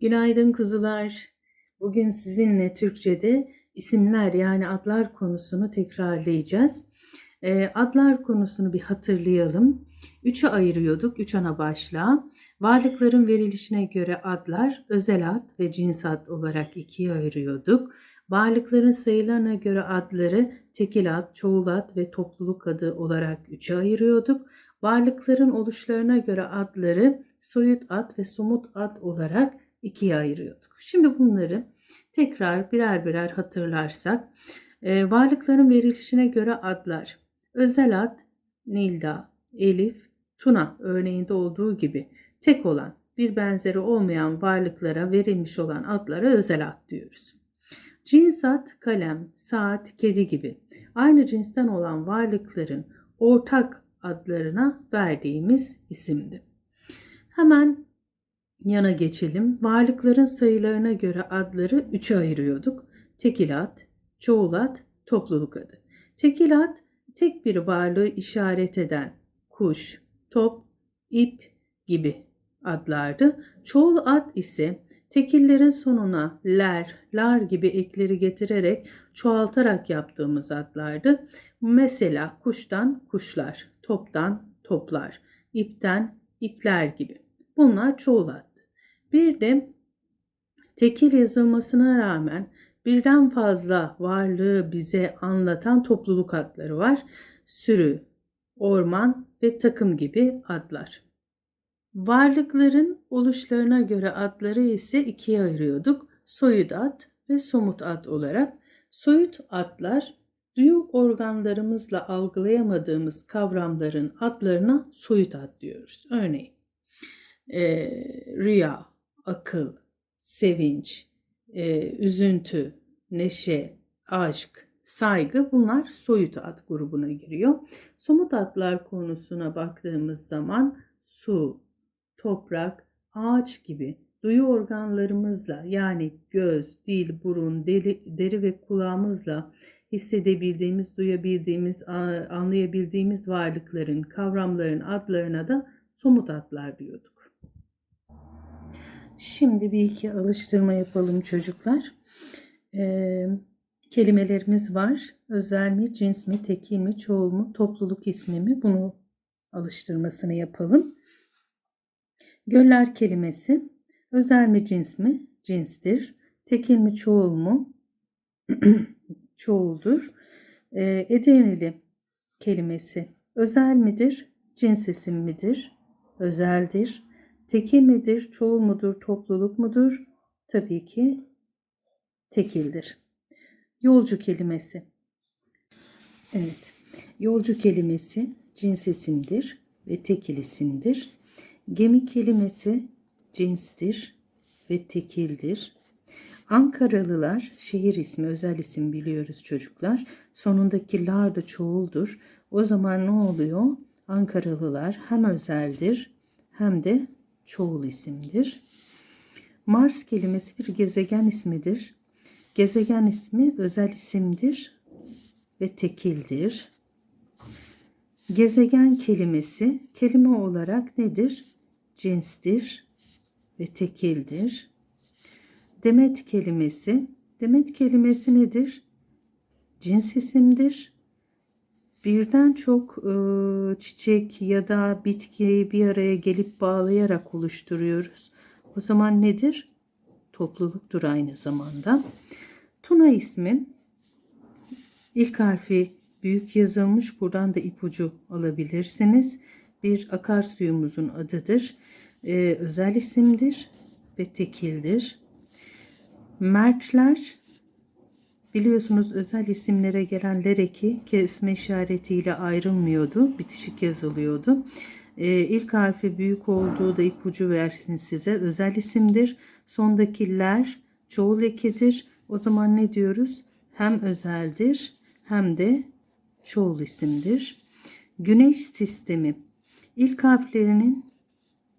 Günaydın kuzular. Bugün sizinle Türkçe'de isimler yani adlar konusunu tekrarlayacağız. Ee, adlar konusunu bir hatırlayalım. Üçe ayırıyorduk, üç ana başlığa. Varlıkların verilişine göre adlar özel ad ve cins ad olarak ikiye ayırıyorduk. Varlıkların sayılarına göre adları tekil ad, çoğul ad ve topluluk adı olarak üçe ayırıyorduk. Varlıkların oluşlarına göre adları soyut ad ve somut ad olarak ikiye ayırıyorduk. Şimdi bunları tekrar birer birer hatırlarsak e, varlıkların verilişine göre adlar özel ad Nilda, Elif, Tuna örneğinde olduğu gibi tek olan bir benzeri olmayan varlıklara verilmiş olan adlara özel ad diyoruz. Cins ad kalem, saat, kedi gibi aynı cinsten olan varlıkların ortak adlarına verdiğimiz isimdi. Hemen yana geçelim. Varlıkların sayılarına göre adları üçe ayırıyorduk. Tekil ad, çoğul ad, topluluk adı. Tekil ad tek bir varlığı işaret eden kuş, top, ip gibi adlardı. Çoğul ad ise tekillerin sonuna ler, lar gibi ekleri getirerek çoğaltarak yaptığımız adlardı. Mesela kuştan kuşlar, toptan toplar, ipten ipler gibi. Bunlar çoğul ad. Bir de tekil yazılmasına rağmen birden fazla varlığı bize anlatan topluluk adları var. Sürü, orman ve takım gibi adlar. Varlıkların oluşlarına göre adları ise ikiye ayırıyorduk. Soyut ad ve somut ad olarak. Soyut adlar duyu organlarımızla algılayamadığımız kavramların adlarına soyut ad diyoruz. Örneğin e, rüya, akıl, sevinç, e, üzüntü, neşe, aşk, saygı bunlar soyut ad grubuna giriyor. Somut adlar konusuna baktığımız zaman su, toprak, ağaç gibi duyu organlarımızla yani göz, dil, burun, deli, deri ve kulağımızla hissedebildiğimiz, duyabildiğimiz, anlayabildiğimiz varlıkların, kavramların adlarına da somut adlar diyorduk. Şimdi bir iki alıştırma yapalım çocuklar. Ee, kelimelerimiz var. Özel mi, cins mi, tekil mi, çoğul mu, topluluk ismi mi? Bunu alıştırmasını yapalım. Göller kelimesi özel mi, cins mi? Cinstir. Tekil mi, çoğul mu? Çoğuldur. Ee, Edirneli kelimesi özel midir, cins isim midir? Özeldir. Tekil midir, çoğul mudur, topluluk mudur? Tabii ki tekildir. Yolcu kelimesi. Evet. Yolcu kelimesi cins isimdir ve tekil isimdir. Gemi kelimesi cinstir ve tekildir. Ankaralılar şehir ismi, özel isim biliyoruz çocuklar. Sonundaki lar da çoğuldur. O zaman ne oluyor? Ankaralılar hem özeldir hem de çoğul isimdir. Mars kelimesi bir gezegen ismidir. Gezegen ismi özel isimdir ve tekildir. Gezegen kelimesi kelime olarak nedir? Cinstir ve tekildir. Demet kelimesi, demet kelimesi nedir? Cins isimdir. Birden çok e, çiçek ya da bitkiyi bir araya gelip bağlayarak oluşturuyoruz. O zaman nedir? Topluluktur aynı zamanda. Tuna ismi ilk harfi büyük yazılmış. Buradan da ipucu alabilirsiniz. Bir akarsuyumuzun adıdır. Ee, özel isimdir ve tekildir. Mertler biliyorsunuz özel isimlere gelen lereki kesme işaretiyle ayrılmıyordu. Bitişik yazılıyordu. Ee, ilk harfi büyük olduğu da ipucu versin size. Özel isimdir. Sondakiler çoğul ekidir. O zaman ne diyoruz? Hem özeldir hem de çoğul isimdir. Güneş sistemi ilk harflerinin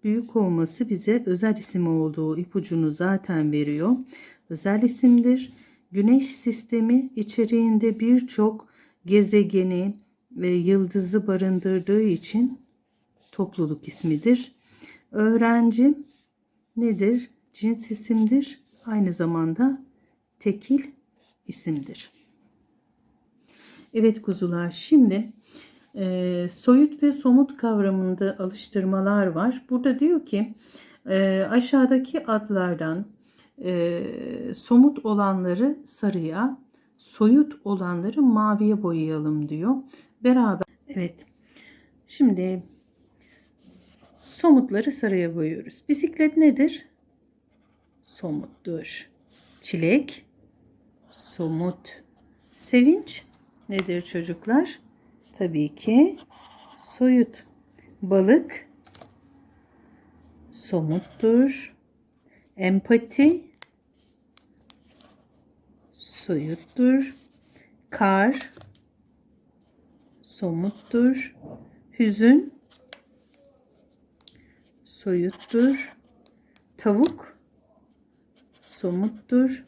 büyük olması bize özel isim olduğu ipucunu zaten veriyor. Özel isimdir. Güneş sistemi içeriğinde birçok gezegeni ve yıldızı barındırdığı için topluluk ismidir. Öğrenci nedir? cins isimdir. Aynı zamanda tekil isimdir. Evet kuzular şimdi e, soyut ve somut kavramında alıştırmalar var. Burada diyor ki e, aşağıdaki adlardan e, somut olanları sarıya, soyut olanları maviye boyayalım diyor. Beraber evet. Şimdi somutları sarıya boyuyoruz. Bisiklet nedir? Somuttur. Çilek somut. Sevinç nedir çocuklar? Tabii ki soyut. Balık somuttur. Empati soyuttur. Kar somuttur. Hüzün soyuttur. Tavuk somuttur.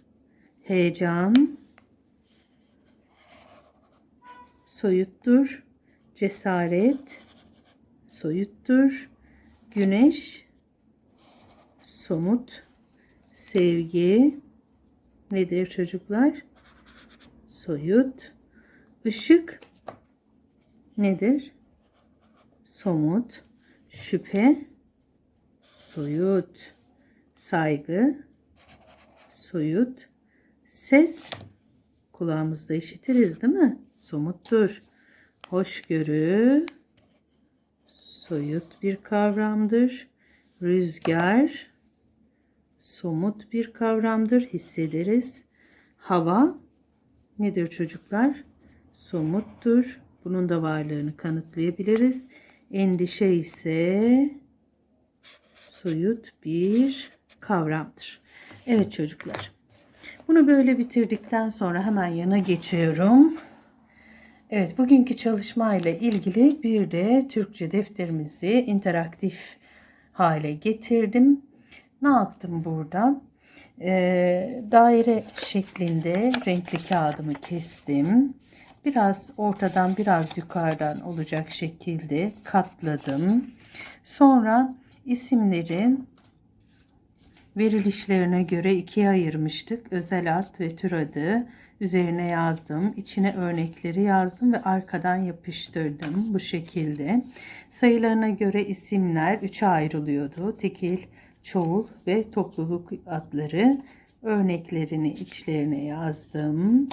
Heyecan soyuttur. Cesaret soyuttur. Güneş somut. Sevgi nedir çocuklar? Soyut. Işık nedir? Somut. Şüphe soyut. Saygı soyut. Ses kulağımızda işitiriz değil mi? Somuttur. Hoşgörü soyut bir kavramdır. Rüzgar somut bir kavramdır. Hissederiz. Hava nedir çocuklar? Somuttur. Bunun da varlığını kanıtlayabiliriz. Endişe ise soyut bir kavramdır. Evet çocuklar. Bunu böyle bitirdikten sonra hemen yana geçiyorum. Evet bugünkü çalışmayla ilgili bir de Türkçe defterimizi interaktif hale getirdim. Ne yaptım burada? Ee, daire şeklinde renkli kağıdımı kestim. Biraz ortadan biraz yukarıdan olacak şekilde katladım. Sonra isimleri verilişlerine göre ikiye ayırmıştık. Özel ad ve tür adı üzerine yazdım. İçine örnekleri yazdım ve arkadan yapıştırdım bu şekilde. Sayılarına göre isimler üçe ayrılıyordu. Tekil, çoğul ve topluluk adları. Örneklerini içlerine yazdım.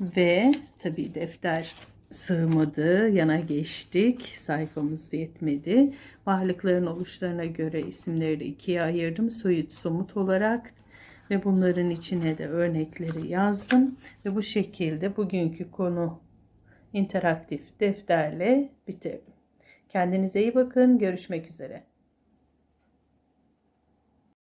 Ve tabii defter sığmadı. Yana geçtik. Sayfamız yetmedi. Varlıkların oluşlarına göre isimleri de ikiye ayırdım. Soyut somut olarak ve bunların içine de örnekleri yazdım. Ve bu şekilde bugünkü konu interaktif defterle bitirdim. Kendinize iyi bakın. Görüşmek üzere.